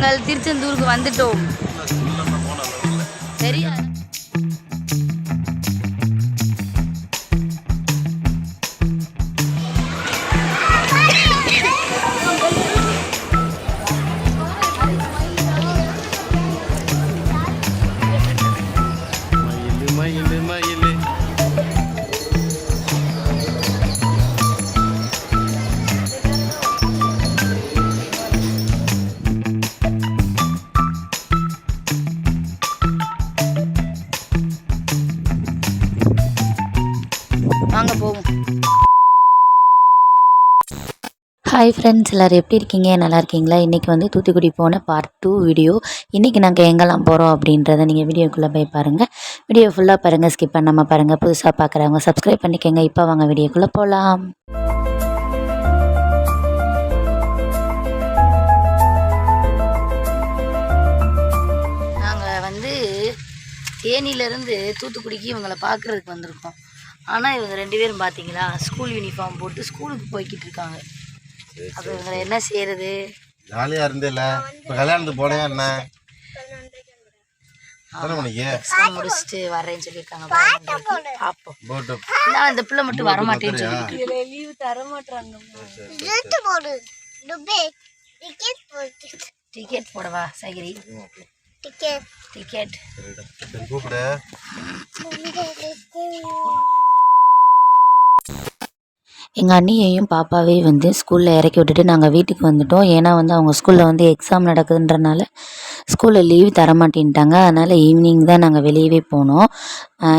நாங்கள் திருச்செந்தூருக்கு வந்துட்டோம். சரியா ஹாய் ஃப்ரெண்ட்ஸ் எல்லோரும் எப்படி இருக்கீங்க? நல்லா இருக்கீங்களா? இன்றைக்கி வந்து தூத்துக்குடி போன பார்ட் டூ வீடியோ இன்றைக்கி நாங்கள் எங்கெல்லாம் போகிறோம் அப்படின்றத நீங்கள் வீடியோக்குள்ளே போய் பாருங்கள் வீடியோ ஃபுல்லாக பாருங்கள் ஸ்கிப் பண்ணாமல் பாருங்கள் புதுசாக பார்க்குறவங்க சப்ஸ்கிரைப் பண்ணிக்கோங்க. இப்போ வாங்க வீடியோக்குள்ளே போகலாம் நாங்கள் வந்து தேனியிலேருந்து தூத்துக்குடிக்கு இவங்களை பார்க்குறதுக்கு வந்திருக்கோம். ஆனால் இவங்க ரெண்டு பேரும் பார்த்தீங்களா ஸ்கூல் யூனிஃபார்ம் போட்டு ஸ்கூலுக்கு போய்கிட்டு இருக்காங்க. அப்போ என்ன செய்யறது? ஜாலியா இருந்தில்ல. இப்ப கல்யாணத்துக்கு போனேன் என்ன? முடிச்சுட்டு வரேன்னு சொல்லியிருக்காங்க. போட்டு நான் இந்த பிள்ளை. மட்டும் வரமாட்டேன்னு சொல்லிட்டு. இருக்கு. டிக்கெட் போடவா சகிரி? டிக்கெட் கூப்பிடு. எங்கள் அண்ணியையும் பாப்பாவையும் வந்து ஸ்கூலில் இறக்கி விட்டுட்டு நாங்கள் வீட்டுக்கு வந்துட்டோம். ஏன்னா வந்து அவங்க ஸ்கூலில் வந்து எக்ஸாம் நடக்குதுன்றனால ஸ்கூலில் லீவ் தர மாட்டேன்ட்டாங்க அதனால் ஈவினிங் தான் நாங்கள் வெளியவே போனோம்.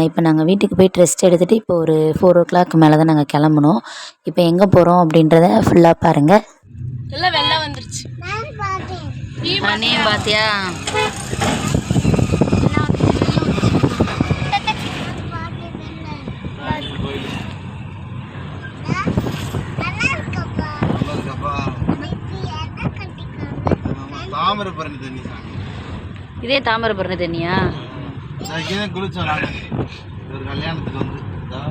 இப்போ நாங்கள் வீட்டுக்கு போய் ரெஸ்ட் எடுத்துகிட்டு இப்போ ஒரு ஃபோர் ஓ கிளாக் மேலே தான் நாங்கள் கிளம்புனோம். இப்போ எங்கே போகிறோம் அப்படின்றத ஃபுல்லாக பாருங்கள் எல்லாம் வெள்ளம் வந்துருச்சு. நீ பாத்தியா நல்லா இருக்கப்பா தாமிரபரணி தண்ணி சாமி. இதே தாமிரபரணி தண்ணியா? தான் குளிச்சோம் நாங்கள் ஒரு கல்யாணத்துக்கு வந்து. இதா.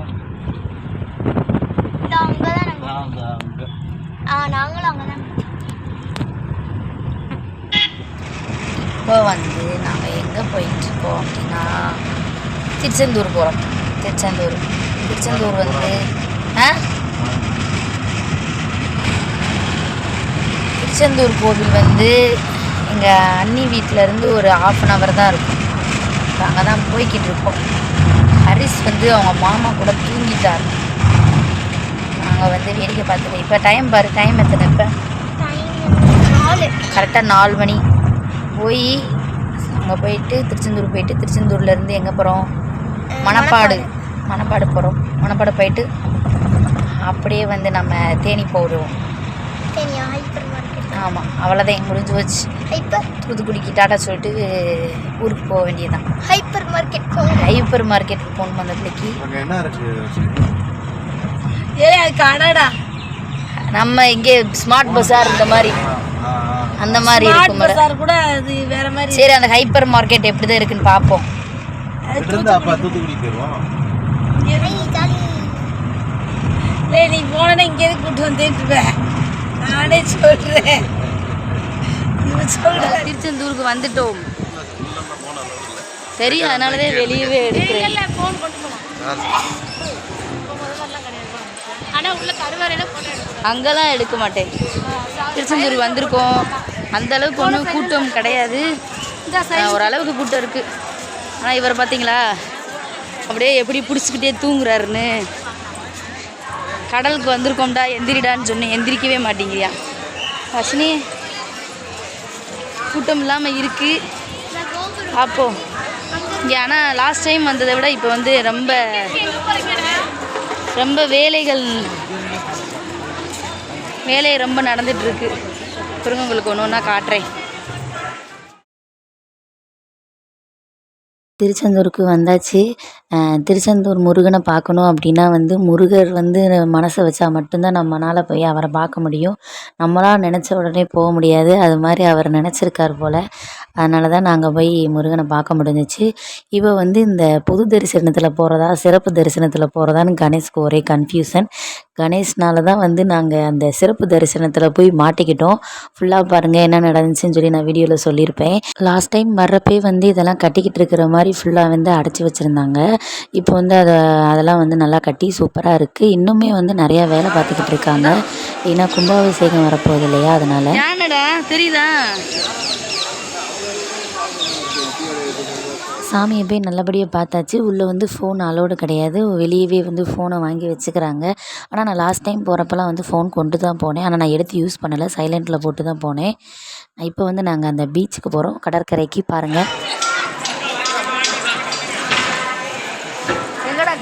இதா, இதா. இப்போ வந்து நாங்கள் எங்கே போயிட்டுருக்கோம் அப்படின்னா திருச்செந்தூர் போகிறோம் திருச்செந்தூர். திருச்செந்தூர் வந்து ஆ? திருச்செந்தூர் கோவில் வந்து எங்கள் அண்ணி வீட்டிலேருந்து ஒரு ஆஃப் அன் ஹவர் தான் இருக்கும். அங்கே தான் போய்கிட்டு இருக்கோம். ஹரிஸ் வந்து அவங்க மாமா கூட தூங்கிட்டார். நாங்கள் வந்து வேடிக்கை பார்த்துட்டு இப்போ டைம் பாரு டைம் எத்தனை இப்போ? கரெக்டாக நாலு மணி. போய் அங்கே போயிட்டு திருச்செந்தூர் போயிட்டு திருச்செந்தூர்லேருந்து எங்கே போகிறோம் மணப்பாடு மணப்பாடு போகிறோம் மணப்பாடு போயிட்டு அப்படியே வந்து நம்ம தேனி போடுவோம் ஆமாம் அவ்வளோதான் முடிஞ்சு வச்சு தூத்துக்குடிக்கு டாட்டா சொல்லிட்டு ஊருக்கு போக வேண்டியதுதான். ஹைப்பர் மார்க்கெட் ஹைப்பர் மார்க்கெட்டுக்கு போகணும் அந்த பிள்ளைக்கு? அங்க என்ன இருக்கு ஏ கடடா. நம்ம இங்கே ஸ்மார்ட் பஸார் இந்த மாதிரி. அந்த மாதிரி இருக்கும் மேடம். கூட அது வேற மாதிரி சரி அந்த ஹைப்பர் மார்க்கெட் எப்படி தான் இருக்குன்னு பார்ப்போம் இருந்தா நீ போனே இங்கே கூட்டு வந்துட்டு நானே சொல்ற திருச்செந்தூருக்கு வந்துட்டோம். சரி அதனால தான் வெளியவே எடுக்கிறேன். அங்கெல்லாம் எடுக்க மாட்டேன். திருச்செந்தூர் வந்திருக்கோம். அந்த அளவுக்கு ஒன்றும் கூட்டம் கிடையாது. ஓரளவுக்கு கூட்டம் இருக்கு. ஆனால் இவர் பார்த்தீங்களா? அப்படியே எப்படி பிடிச்சிக்கிட்டே தூங்குறாருன்னு. கடலுக்கு வந்திருக்கோம்டா எந்திரிடான்னு சொன்னேன் எந்திரிக்கவே மாட்டேங்கிறியா? வசனி கூட்டம் இல்லாமல் இருக்குது அப்போது இங்கே ஆனால் லாஸ்ட் டைம் வந்ததை விட இப்போ வந்து ரொம்ப ரொம்ப வேலைகள் வேலை ரொம்ப நடந்துகிட்ருக்கு பிறகு உங்களுக்கு ஒன்று ஒன்றா காட்டுறேன். திருச்செந்தூருக்கு வந்தாச்சு. திருச்செந்தூர் முருகனை பார்க்கணும் அப்படின்னா வந்து முருகர் வந்து மனசை வச்சா மட்டும்தான் நம்மளால் போய் அவரை பார்க்க முடியும். நம்மளால் நினச்ச உடனே போக முடியாது. அது மாதிரி அவர் நினச்சிருக்கார் போல். அதனால தான் நாங்கள் போய் முருகனை பார்க்க முடிஞ்சிச்சு. இப்போ வந்து இந்த பொது தரிசனத்தில் போகிறதா சிறப்பு தரிசனத்தில் போகிறதான்னு கணேஷ்க்கு ஒரே கன்ஃபியூசன் கணேஷ்னால தான் வந்து நாங்கள் அந்த சிறப்பு தரிசனத்தில் போய் மாட்டிக்கிட்டோம். ஃபுல்லாக பாருங்கள் என்ன நடந்துச்சுன்னு சொல்லி நான் வீடியோவில் சொல்லியிருப்பேன். லாஸ்ட் டைம் வர்றப்பே வந்து இதெல்லாம் கட்டிக்கிட்டு இருக்கிற மாதிரி ஃபுல்லாக வந்து அடைச்சி வச்சுருந்தாங்க. இப்போ வந்து அதை அதெல்லாம் வந்து நல்லா கட்டி சூப்பராக இருக்குது இன்னுமே வந்து நிறையா வேலை பார்த்துக்கிட்டு இருக்காங்க. ஏன்னா கும்பாபிஷேகம் வரப்போகுது இல்லையா? அதனால். தெரியுதா? சாமியை போய் நல்லபடியாக பார்த்தாச்சு. உள்ளே வந்து ஃபோன் அலோடு கிடையாது. வெளியவே வந்து ஃபோனை வாங்கி வச்சுக்கிறாங்க. ஆனால் நான் லாஸ்ட் டைம் போகிறப்பெல்லாம் வந்து ஃபோன் கொண்டு தான் போனேன். ஆனால் நான் எடுத்து யூஸ் பண்ணலை. சைலண்ட்டில் போட்டு தான் போனேன். இப்போ வந்து நாங்கள் அந்த பீச்சுக்கு போகிறோம் கடற்கரைக்கு பாருங்கள்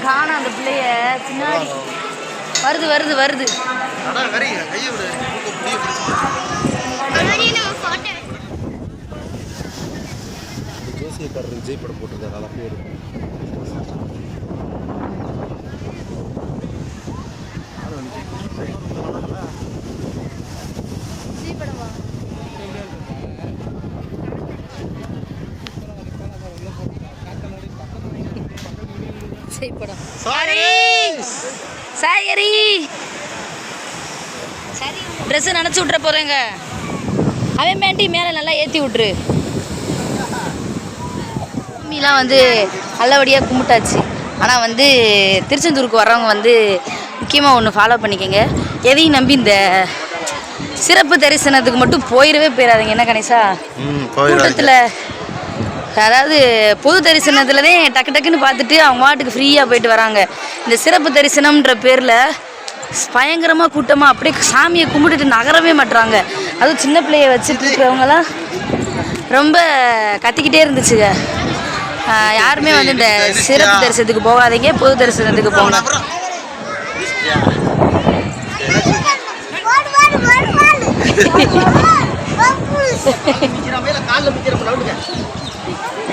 எங்கடா காண அந்த பிள்ளைய. பின்னாடி. வருது வருது வருது. ஜோசியக்காரர் விஜய் படம் போட்டிருக்காரு அதான் பேர் செய்யப்படும் சாரி. சாயரி சரி. ட்ரெஸ்ஸு நினச்சி விட்ற போகிறேங்க அவன் பேண்டி மேலே நல்லா ஏற்றி விட்ரு சாமிலாம் வந்து நல்லபடியாக கும்பிட்டாச்சு. ஆனால் வந்து திருச்செந்தூருக்கு வர்றவங்க வந்து முக்கியமாக ஒன்று ஃபாலோ பண்ணிக்கோங்க. எதையும் நம்பி இந்த சிறப்பு தரிசனத்துக்கு மட்டும் போயிடவே போயிடாதீங்க. என்ன கணேசா? கூட்டத்தில் அதாவது பொது தரிசனத்தில் தான் டக்கு டக்குன்னு பார்த்துட்டு அவங்க வாட்டுக்கு ஃப்ரீயாக போயிட்டு வராங்க. இந்த சிறப்பு தரிசனம்ன்ற பேரில் பயங்கரமாக கூட்டமாக அப்படியே சாமியை கும்பிட்டுட்டு நகரவே மாட்டுறாங்க அதுவும் சின்ன பிள்ளைய வச்சுட்டு இருக்கிறவங்கலாம் ரொம்ப கத்திக்கிட்டே இருந்துச்சுங்க. யாருமே வந்து இந்த சிறப்பு தரிசனத்துக்கு போகாதீங்க பொது தரிசனத்துக்கு போங்க. காலில்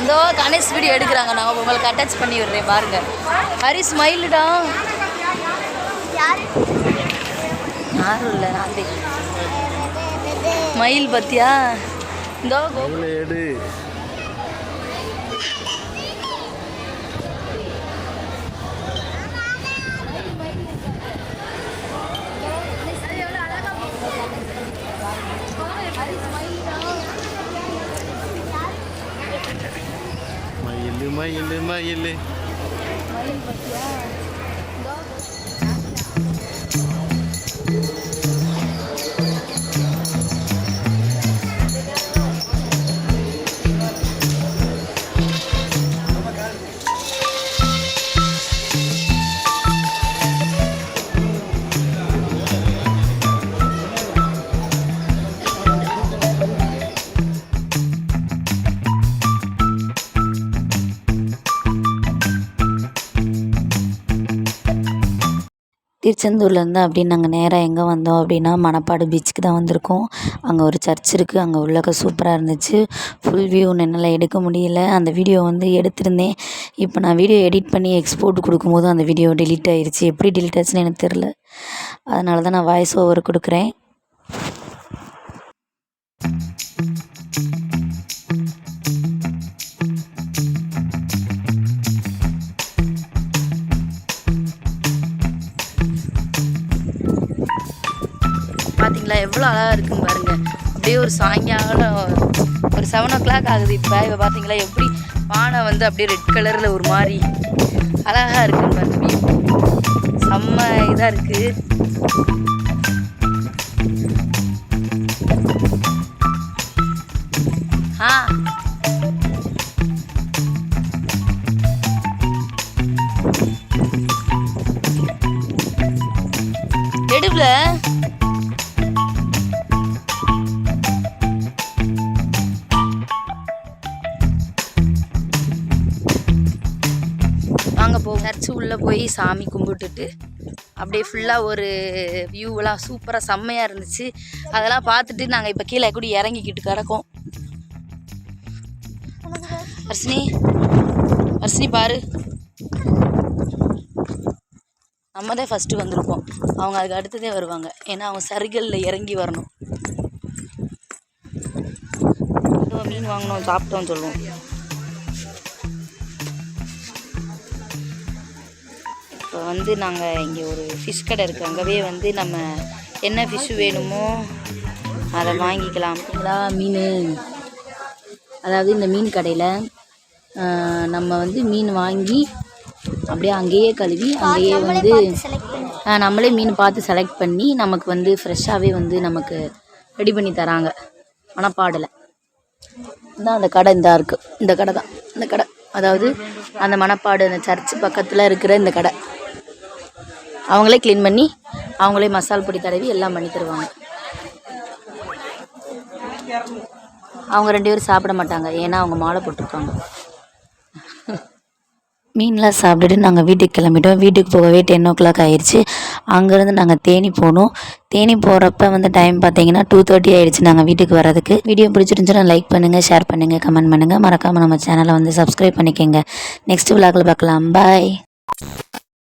இந்த கணேஷ் வீடியோ எடுக்கிறாங்க. நான் உங்களுக்கு அட்டாச் பண்ணி விடுறேன். பாருங்க. ஹரி ஸ்மைலுடா யாரும் இல்லை நான் மயில் பத்தியா? இந்த எடு மயில் திருச்செந்தூர்லேருந்து அப்படின்னு நாங்கள் நேராக எங்கே வந்தோம் அப்படின்னா மணப்பாடு பீச்சுக்கு தான் வந்திருக்கோம். அங்கே ஒரு சர்ச் இருக்குது அங்கே உள்ளக்க சூப்பராக இருந்துச்சு. ஃபுல் வியூ என்னால் எடுக்க முடியல. அந்த வீடியோ வந்து எடுத்திருந்தேன். இப்போ நான் வீடியோ எடிட் பண்ணி எக்ஸ்போர்ட் கொடுக்கும்போது அந்த வீடியோ டெலீட் ஆயிருச்சு. எப்படி டெலீட் ஆச்சுன்னு எனக்கு தெரில அதனால தான் நான் வாய்ஸ் ஓவர் கொடுக்குறேன். எவ்வளோ அழகாக இருக்குன்னு பாருங்க. அப்படியே ஒரு சாயங்காலம் ஒரு செவன் ஓ கிளாக் ஆகுது இப்போ. இப்போ பார்த்தீங்களா எப்படி வானம் வந்து அப்படியே ரெட் கலரில் ஒரு மாதிரி அழகாக இருக்குன்னு பாருங்க. செம்ம இதாக இருக்குது போய் சாமி கும்பிட்டுட்டு அப்படியே ஃபுல்லாக ஒரு வியூவெலாம் சூப்பராக செம்மையாக இருந்துச்சு. அதெல்லாம் பார்த்துட்டு நாங்கள் இப்போ கீழே கூட இறங்கிக்கிட்டு கிடக்கோம். அர்ஷினி அர்ஷினி பாரு. நம்ம தான் ஃபஸ்ட்டு வந்திருப்போம் அவங்க அதுக்கு அடுத்ததே வருவாங்க. ஏன்னா அவங்க சருகலில் இறங்கி வரணும். மீன் வாங்கினோம் சாப்பிட்டோம் சொல்லுவோம். இப்போ வந்து நாங்கள் இங்கே ஒரு ஃபிஷ் கடை இருக்குது அங்கவே வந்து நம்ம என்ன ஃபிஷ் வேணுமோ அதை வாங்கிக்கலாம். பார்த்தீங்களா மீன் அதாவது இந்த மீன் கடையில் நம்ம வந்து மீன் வாங்கி அப்படியே அங்கேயே கழுவி அங்கேயே வந்து நம்மளே மீன் பார்த்து செலக்ட் பண்ணி நமக்கு வந்து ஃப்ரெஷ்ஷாகவே வந்து நமக்கு ரெடி பண்ணி தராங்க. மணப்பாடில் தான் அந்த கடை இந்த இருக்குது இந்த கடை தான். இந்த கடை. அதாவது அந்த மணப்பாடு அந்த சர்ச்சு பக்கத்தில் இருக்கிற இந்த கடை. அவங்களே க்ளீன் பண்ணி அவங்களே மசால் பொடி தடவி எல்லாம் பண்ணி தருவாங்க. அவங்க ரெண்டு பேரும் சாப்பிட மாட்டாங்க. ஏன்னா அவங்க மாலை போட்டிருக்காங்க. மீன்லாம் சாப்பிட்டுட்டு நாங்கள் வீட்டுக்கு கிளம்பிட்டோம். வீட்டுக்கு போகவே டென் ஓ கிளாக் ஆயிடுச்சு அங்கேருந்து நாங்கள் தேனி போனோம். தேனி போகிறப்ப வந்து டைம் பார்த்தீங்கன்னா டூ தேர்ட்டி ஆயிடுச்சு நாங்கள் வீட்டுக்கு வர்றதுக்கு. வீடியோ பிடிச்சிருந்துச்சுன்னா லைக் பண்ணுங்கள் ஷேர் பண்ணுங்கள் கமெண்ட் பண்ணுங்கள் மறக்காமல் நம்ம சேனலை வந்து சப்ஸ்கிரைப் பண்ணிக்கோங்க. நெக்ஸ்ட் விழாக்கில் பார்க்கலாம். பாய்